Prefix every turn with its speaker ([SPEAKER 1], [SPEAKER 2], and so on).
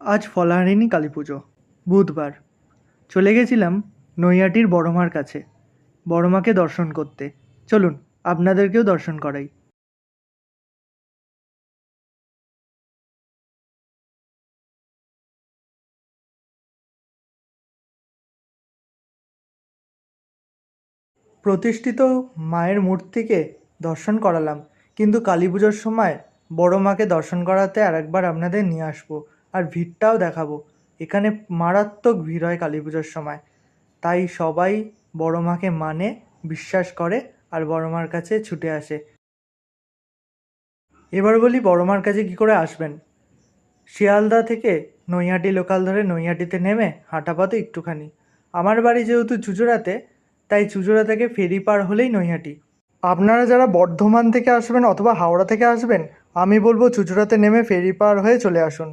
[SPEAKER 1] আজ ফলাহারিণী কালী পুজো, বুধবার। চলে গেছিলাম নৈয়াটির বড়মার কাছে, বড়মাকে দর্শন করতে। চলুন, আপনাদেরকেও দর্শন করাই। প্রতিষ্ঠিত মায়ের মূর্তিকে দর্শন করালাম, কিন্তু কালী পুজোর সময় বড় মাকে দর্শন করাতে আরেকবার আপনাদের নিয়ে আসব। আর ভিড়টাও দেখাবো। এখানে মারাত্মক ভিড় হয় কালী পুজোর সময়। তাই সবাই বড় মাকে মানে বিশ্বাস করে আর বড় মার কাছে ছুটে আসে। এবার বলি বড় মার কাছে কী করে আসবেন? শিয়ালদা থেকে নৈহাটি লোকাল ধরে নৈহাটিতে নেমে হাঁটা পথে একটুখানি। আমার বাড়ি যেহেতু চুচুড়াতে, তাই চুচুড়া থেকে ফেরি পার হলেই নৈহাটি। আপনারা যারা বর্ধমান থেকে আসবেন অথবা হাওড়া থেকে আসবেন, আমি বলব চুচুড়াতে নেমে ফেরি পার হয়ে চলে আসুন।